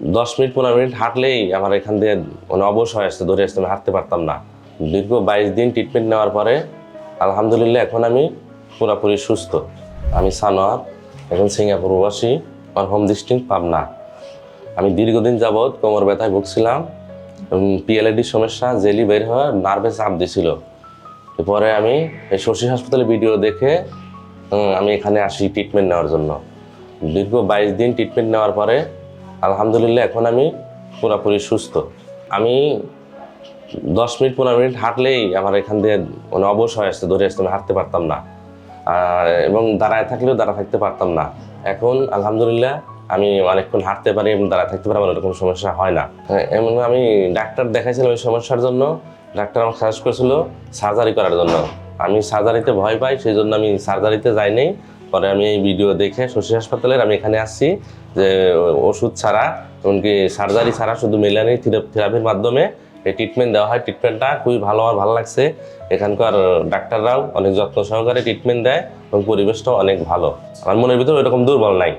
দশ মিনিট, পনেরো মিনিট হাঁটলেই আমার এখান দিয়ে মানে অবশ হয়ে আসছে ধরে আসতে আমি হাঁটতে পারতাম না। দীর্ঘ বাইশ দিন ট্রিটমেন্ট নেওয়ার পরে আলহামদুলিল্লাহ এখন আমি পুরোপুরি সুস্থ। আমি সানোয়ার, এখন সিঙ্গাপুর প্রবাসী আমার হোম ডিস্ট্রিক্ট পাবনা। আমি দীর্ঘদিন যাবৎ কোমর ব্যথায় ভুগছিলাম পিএলআইডির সমস্যা, জেলি বের হওয়া নার্ভে চাপ দিছিল। পরে আমি এই শশী হাসপাতালে ভিডিও দেখে আমি এখানে আসি ট্রিটমেন্ট নেওয়ার জন্য। দীর্ঘ বাইশ দিন ট্রিটমেন্ট নেওয়ার পরে আলহামদুলিল্লাহ, এখন আমি পুরোপুরি সুস্থ। আমি দশ মিনিট, পনেরো মিনিট হাঁটলেই আমার এখান দিয়ে মানে অবশ হয়ে আসছে ধরে আসতে আমি হাঁটতে পারতাম না। এবং দাঁড়ায় থাকলেও দাঁড়া থাকতে পারতাম না। এখন আলহামদুলিল্লাহ, আমি অনেকক্ষণ হাঁটতে পারি এবং দাঁড়ায় থাকতে পারি, আমার এরকম সমস্যা হয় না। এমন আমি ডাক্তার দেখাইছিলাম ওই সমস্যার জন্য, ডাক্তার আমাকে সাজেস্ট করেছিল সার্জারি করার জন্য। আমি সার্জারিতে ভয় পাই, সেই জন্য আমি সার্জারিতে যাইনি পরে আমি এই ভিডিও দেখে শশী হাসপাতালের আমি এখানে আসছি যে, ওষুধ ছাড়া, এমনকি সার্জারি ছাড়া শুধু মেলানি থেরাপির মাধ্যমে এই ট্রিটমেন্ট দেওয়া হয়। ট্রিটমেন্টটা খুবই ভালো আমার ভালো লাগছে। এখানকার ডাক্তাররাও অনেক যত্ন সহকারে ট্রিটমেন্ট দেয় এবং পরিবেশটাও অনেক ভালো। আমার মনের ভিতরে এরকম দুর্বল নাই।